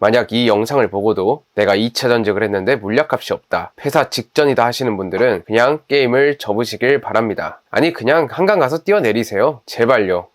만약 이 영상을 보고도 내가 2차 전직을 했는데 물약값이 없다. 폐사 직전이다 하시는 분들은 그냥 게임을 접으시길 바랍니다. 아니 그냥 한강 가서 뛰어내리세요. 제발요.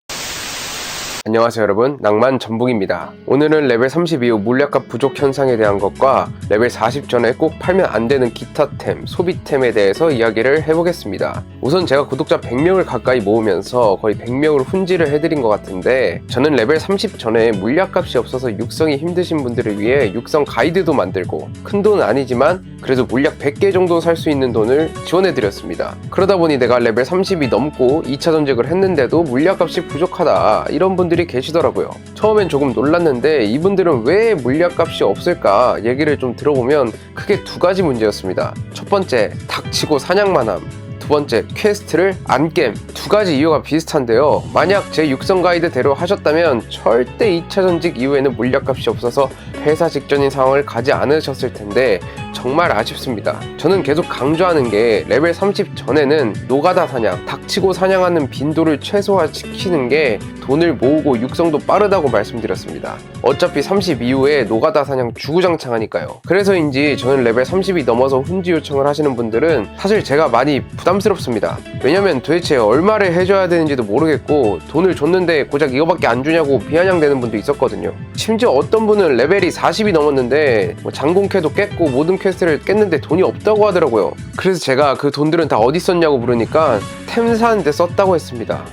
안녕하세요 여러분. 낭만 전북입니다. 오늘은 레벨 30 이후 물약값 부족 현상에 대한 것과 레벨 40 전에 꼭 팔면 안 되는 기타템, 소비템에 대해서 이야기를 해보겠습니다. 우선 제가 구독자 100명을 가까이 모으면서 거의 100명을 훈지를 해드린 것 같은데 저는 레벨 30 전에 물약값이 없어서 육성이 힘드신 분들을 위해 육성 가이드도 만들고 큰 돈은 아니지만 그래도 물약 100개 정도 살 수 있는 돈을 지원해드렸습니다. 그러다 보니 내가 레벨 30이 넘고 2차 전직을 했는데도 물약값이 부족하다 이런 분들 이 계시더라고요. 처음엔 조금 놀랐는데 이분들은 왜 물약값이 없을까 얘기를 좀 들어보면 크게 두 가지 문제였습니다. 첫 번째, 닥치고 사냥만 함. 두 번째, 퀘스트를 안 겜. 두 가지 이유가 비슷한데요. 만약 제 육성 가이드대로 하셨다면 절대 2차 전직 이후에는 물약값이 없어서 회사 직전인 상황을 가지 않으셨을 텐데 정말 아쉽습니다. 저는 계속 강조하는 게 레벨 30 전에는 노가다 사냥, 닥치고 사냥하는 빈도를 최소화시키는 게 돈을 모으고 육성도 빠르다고 말씀드렸습니다. 어차피 30 이후에 노가다 사냥 주구장창하니까요. 그래서인지 저는 레벨 30이 넘어서 훈지 요청을 하시는 분들은 사실 제가 많이 부담스럽습니다. 왜냐면 도대체 얼마를 해줘야 되는지도 모르겠고 돈을 줬는데 고작 이거밖에 안 주냐고 비아냥대는 분도 있었거든요. 심지어 어떤 분은 레벨이 40이 넘었는데 뭐 장공캐도 깼고 모든 퀘스트를 깼는데 돈이 없다고 하더라고요. 그래서 제가 그 돈들은 다 어디 썼냐고 물으니까 템 사는데 썼다고 했습니다.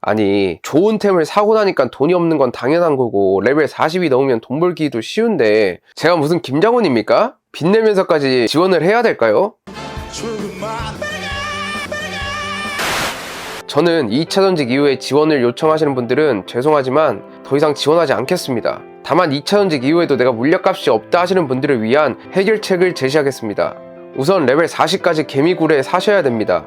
아니 좋은 템을 사고 나니까 돈이 없는 건 당연한 거고 레벨 40이 넘으면 돈 벌기도 쉬운데 제가 무슨 김장훈입니까? 빚 내면서까지 지원을 해야 될까요? 저는 2차 전직 이후에 지원을 요청하시는 분들은 죄송하지만 더 이상 지원하지 않겠습니다. 다만 2차 전직 이후에도 내가 물약값이 없다 하시는 분들을 위한 해결책을 제시하겠습니다. 우선 레벨 40까지 개미굴에 사셔야 됩니다.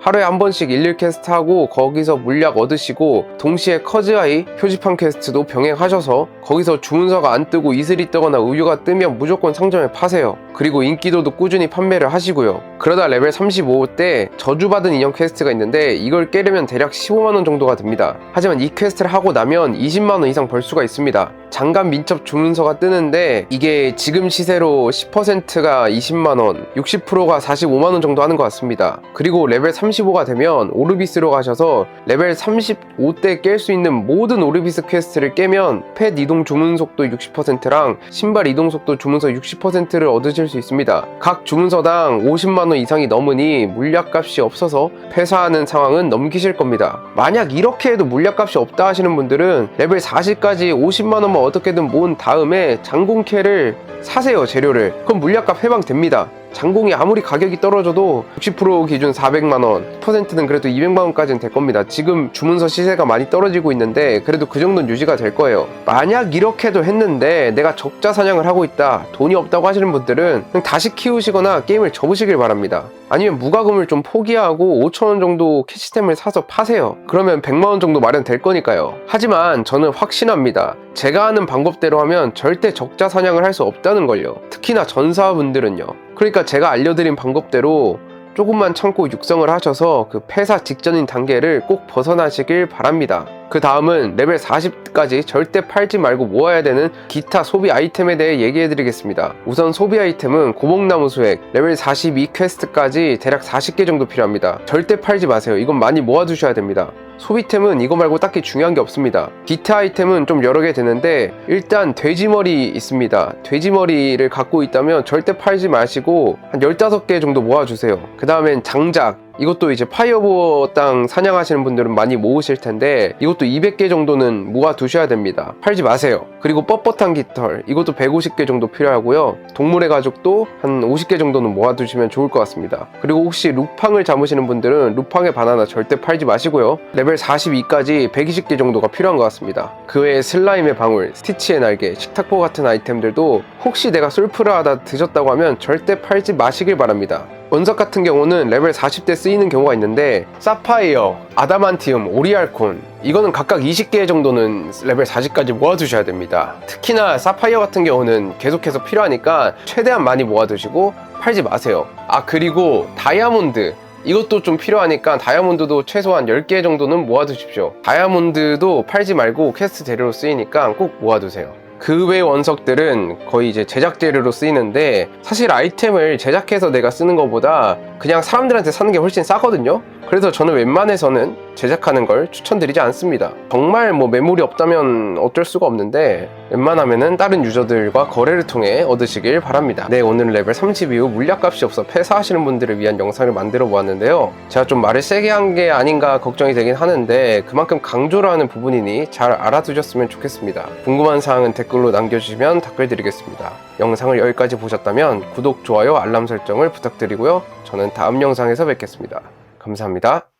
하루에 한 번씩 일일 퀘스트 하고 거기서 물약 얻으시고 동시에 커즈아이 표지판 퀘스트도 병행하셔서 거기서 주문서가 안 뜨고 이슬이 뜨거나 우유가 뜨면 무조건 상점에 파세요. 그리고 인기도도 꾸준히 판매를 하시고요. 그러다 레벨 35 때 저주받은 인형 퀘스트가 있는데 이걸 깨려면 대략 15만원 정도가 듭니다. 하지만 이 퀘스트를 하고 나면 20만원 이상 벌 수가 있습니다. 장갑 민첩 주문서가 뜨는데 이게 지금 시세로 10%가 20만원, 60%가 45만원 정도 하는 것 같습니다. 그리고 레벨 35가 되면 오르비스로 가셔서 레벨 35때 깰수 있는 모든 오르비스 퀘스트를 깨면 펫 이동 주문 속도 60%랑 신발 이동 속도 주문서 60%를 얻으실 수 있습니다. 각 주문서당 50만원 이상이 넘으니 물약값이 없어서 폐사하는 상황은 넘기실 겁니다. 만약 이렇게 해도 물약값이 없다 하시는 분들은 레벨 40까지 50만원만 어떻게든 모은 다음에 장공캐를 사세요 재료를 그럼 물약값 해방됩니다 장공이 아무리 가격이 떨어져도 60% 기준 400만원, 퍼센트는 그래도 200만원까지는 될 겁니다. 지금 주문서 시세가 많이 떨어지고 있는데 그래도 그 정도는 유지가 될 거예요. 만약 이렇게도 했는데 내가 적자 사냥을 하고 있다, 돈이 없다고 하시는 분들은 그냥 다시 키우시거나 게임을 접으시길 바랍니다. 아니면 무과금을 좀 포기하고 5천원 정도 캐시템을 사서 파세요. 그러면 100만원 정도 마련될 거니까요. 하지만 저는 확신합니다. 제가 하는 방법대로 하면 절대 적자 사냥을 할 수 없다는 걸요. 특히나 전사분들은요. 그러니까 제가 알려드린 방법대로 조금만 참고 육성을 하셔서 그 폐사 직전인 단계를 꼭 벗어나시길 바랍니다. 그 다음은 레벨 40까지 절대 팔지 말고 모아야 되는 기타 소비 아이템에 대해 얘기해 드리겠습니다. 우선 소비 아이템은 고목나무 수액, 레벨 42 퀘스트까지 대략 40개 정도 필요합니다. 절대 팔지 마세요. 이건 많이 모아두셔야 됩니다. 소비템은 이거 말고 딱히 중요한 게 없습니다. 기타 아이템은 좀 여러 개 되는데 일단 돼지머리 있습니다. 돼지머리를 갖고 있다면 절대 팔지 마시고 한 15개 정도 모아주세요. 그 다음엔 장작, 이것도 이제 파이어보어 땅 사냥하시는 분들은 많이 모으실 텐데 이것도 200개 정도는 모아 두셔야 됩니다. 팔지 마세요. 그리고 뻣뻣한 깃털 이것도 150개 정도 필요하고요. 동물의 가죽도 한 50개 정도는 모아 두시면 좋을 것 같습니다. 그리고 혹시 루팡을 잡으시는 분들은 루팡의 바나나 절대 팔지 마시고요. 레벨 42까지 120개 정도가 필요한 것 같습니다. 그 외에 슬라임의 방울, 스티치의 날개, 식탁보 같은 아이템들도 혹시 내가 솔프를 하다 드셨다고 하면 절대 팔지 마시길 바랍니다. 원석 같은 경우는 레벨 40대 쓰이는 경우가 있는데 사파이어, 아다만티움, 오리알콘 이거는 각각 20개 정도는 레벨 40까지 모아두셔야 됩니다. 특히나 사파이어 같은 경우는 계속해서 필요하니까 최대한 많이 모아두시고 팔지 마세요. 아 그리고 다이아몬드 이것도 좀 필요하니까 다이아몬드도 최소한 10개 정도는 모아두십시오. 다이아몬드도 팔지 말고 퀘스트 재료로 쓰이니까 꼭 모아두세요. 그 외 원석들은 거의 이제 제작 재료로 쓰이는데 사실 아이템을 제작해서 내가 쓰는 것보다 그냥 사람들한테 사는 게 훨씬 싸거든요. 그래서 저는 웬만해서는 제작하는 걸 추천드리지 않습니다. 정말 뭐 매물이 없다면 어쩔 수가 없는데 웬만하면은 다른 유저들과 거래를 통해 얻으시길 바랍니다. 네, 오늘 레벨 30 이후 물약값이 없어 폐사하시는 분들을 위한 영상을 만들어 보았는데요. 제가 좀 말을 세게 한 게 아닌가 걱정이 되긴 하는데 그만큼 강조를 하는 부분이니 잘 알아두셨으면 좋겠습니다. 궁금한 사항은 댓글로 남겨주시면 답글 드리겠습니다. 영상을 여기까지 보셨다면 구독, 좋아요, 알람 설정을 부탁드리고요. 저는 다음 영상에서 뵙겠습니다. 감사합니다.